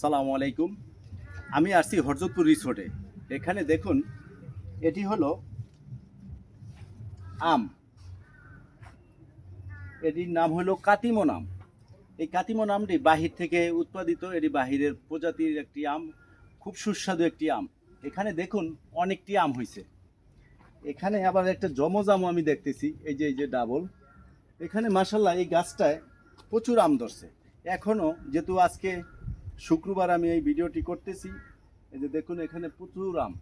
সালামু আলাইকুম। আমি আসছি হরজতপুর রিসোর্টে এখানে দেখুন, এটি হলো আম। এটির নাম হলো কাতিমন আম এই কাতিমন আমটি বাহির থেকে উৎপাদিত, এটি বাহিরের প্রজাতির একটি আম, খুব সুস্বাদু একটি আম। এখানে দেখুন, অনেকটি আম হয়েছে এখানে আবার একটা জমজ আমও আমি দেখতেছি, এই যে এই যে ডাবল। এখানে মাসাল্লাহ এই গাছটায় প্রচুর আম ধরছে। এখনও যেহেতু আজকে শুক্রবার আমি এই ভিডিওটি করতেছি। এই যে দেখুন, এখানে প্রচুর আম।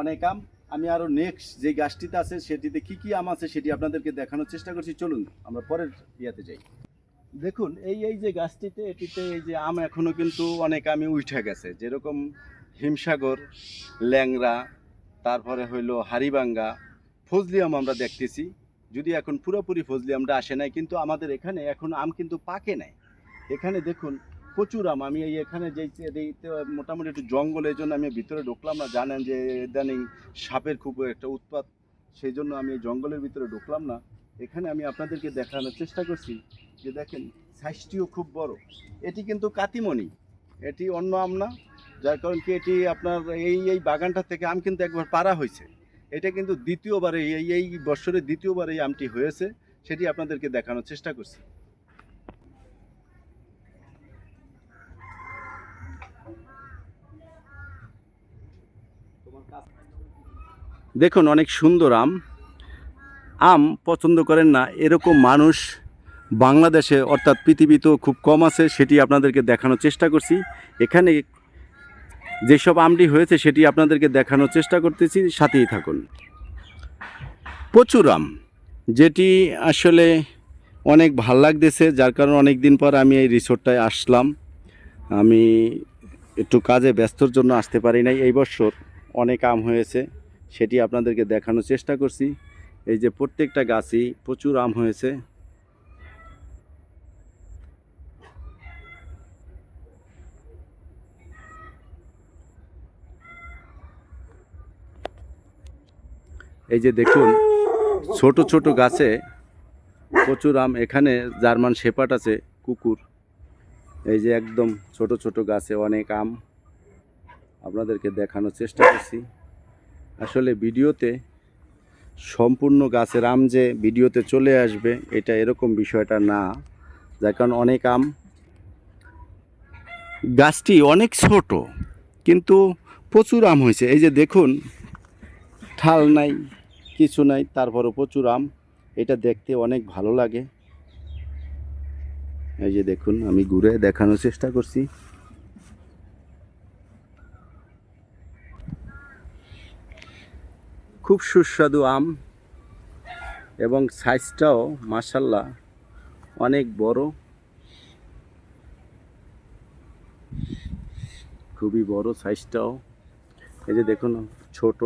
অনেক আম। আমি আরও নেক্সট যে গাছটিতে আছে, সেটিতে কি কি আম আছে সেটি আপনাদেরকে দেখানোর চেষ্টা করছি। চলুন, আমরা পরের ইয়াতে যাই। দেখুন, এই এই যে গাছটিতে, এটিতে এই যে আম এখনও কিন্তু অনেক আমি উঠে গেছে। যেরকম হিমসাগর ল্যাংরা তারপরে হইল হারিবাঙ্গা, ফজলি আম আমরা দেখতেছি। যদি এখন পুরোপুরি ফজলি আমটা আসে নাই, কিন্তু আমাদের এখানে এখন আম কিন্তু পাকে নাই। এখানে দেখুন, প্রচুর আম। আমি এই এখানে যে এইতে মোটামুটি একটু জঙ্গল এই জন্য আমি ভিতরে ঢুকলাম না। জানেন যে ইদানিং সাপের খুব একটা উৎপাত সেই জন্য আমি এই জঙ্গলের ভিতরে ঢুকলাম না। এখানে আমি আপনাদেরকে দেখানোর চেষ্টা করছি যে দেখেন, সাইজটিও খুব বড়। এটি কিন্তু কাতিমণি। এটি অন্য আম না, যার কারণ কি এটি আপনার এই এই বাগানটা থেকে আম কিন্তু একবার পারা হয়েছে। এটা কিন্তু দ্বিতীয়বার এই এই- এই বছরের দ্বিতীয়বার এই আমটি হয়েছে, সেটি আপনাদেরকে দেখানোর চেষ্টা করছি। দেখুন, অনেক সুন্দর আম। আম পছন্দ করেন না, এরকম মানুষ বাংলাদেশে, অর্থাৎ পৃথিবীতেও খুব কম আছে, সেটি আপনাদেরকে দেখানোর চেষ্টা করছি। এখানে যেসব আমটি হয়েছে, সেটি আপনাদেরকে দেখানোর চেষ্টা করতেছি, সাথেই থাকুন। প্রচুর আম, যেটি আসলে অনেক ভালো লাগতেছে, যার কারণে অনেক দিন পর আমি এই রিসোর্টটায় আসলাম। আমি একটু কাজে ব্যস্তর জন্য আসতে পারি নাই, এই বছর অনেক আম হয়েছে। সেটি আপনাদেরকে দেখানোর চেষ্টা করছি। এই যে প্রত্যেকটা গাছই প্রচুর আম হয়েছে। এই যে দেখুন, ছোট ছোট গাছে প্রচুর আম। এখানে জার্মান শেপাট আছে, কুকুর। এই যে একদম ছোট ছোট গাছে অনেক আম। আপনাদেরকে দেখানোর চেষ্টা করছি। আসলে ভিডিওতে সম্পূর্ণ গাছের আম যে ভিডিওতে চলে আসবে, এটা এরকম বিষয়টা না। যার কারণ অনেক আম গাছটি অনেক ছোট, কিন্তু প্রচুর আম হয়েছে। এই যে দেখুন, ঠাল নাই, কিছু নাই, তারপরও প্রচুর আম। এটা দেখতে অনেক ভালো লাগে। এই যে দেখুন, আমি ঘুরে দেখানোর চেষ্টা করছি। খুব সুস্বাদু আম এবং সাইজটাও মাসাল্লাহ অনেক বড়। খুবই বড় সাইজটাও। এই যে দেখুন, ছোট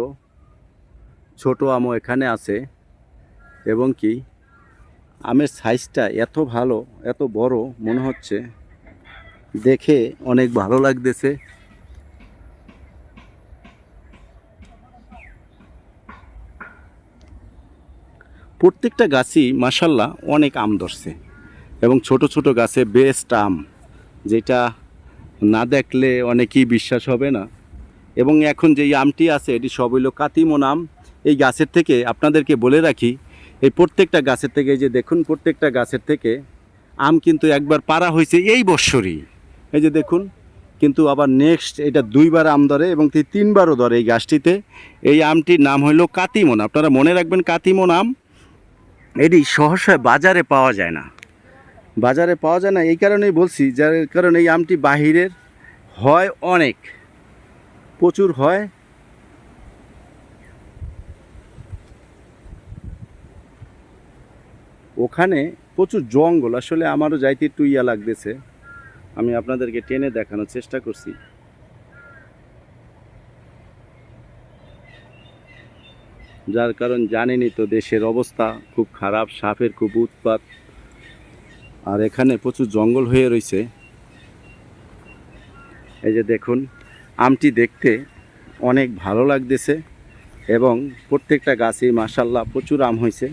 ছোট আমও এখানে আছে। এবং কি, আমের সাইজটা এত ভালো, এত বড় মনে হচ্ছে। দেখে অনেক ভালো লাগতেছে। প্রত্যেকটা গাছই মাসাল্লাহ অনেক আম ধরছে এবং ছোট ছোট গাছে বেস্ট আম, যেটা না দেখলে অনেকেই বিশ্বাস হবে না। এবং এখন যেই আমটি আছে, এটি সব হইল কাতিমন আম। এই গাছের থেকে আপনাদেরকে বলে রাখি, এই প্রত্যেকটা গাছের থেকে যে দেখুন প্রত্যেকটা গাছের থেকে আম কিন্তু একবার পারা হয়েছে এই বৎসরই। এই যে দেখুন, কিন্তু আবার নেক্সট এটা দুইবার আম ধরে এবং তিনবারও ধরে এই গাছটিতে। এই আমটির নাম হলো কাতিমন। আপনারা মনে রাখবেন কাতিমন আম এটি সহসায় বাজারে পাওয়া যায় না। বাজারে পাওয়া যায় না, এই কারণেই বলছি, যার কারণে এই আমটি বাহিরের হয় অনেক, প্রচুর হয়। ওখানে প্রচুর জঙ্গল, আসলে আমারও যাইতে একটু ইয়া লাগতেছে। আমি আপনাদেরকে টেনে দেখানোর চেষ্টা করছি। যার কারণ জানেনি তো দেশের অবস্থা, খুব খারাপ, সাপের খুব উৎপাত। আর এখানে প্রচুর জঙ্গল হয়ে রয়েছে এই যে দেখুন, আমটি দেখতে অনেক ভালো লাগতেছে এবং প্রত্যেকটা গাছেই মাসাল্লাহ প্রচুর আম হয়েছে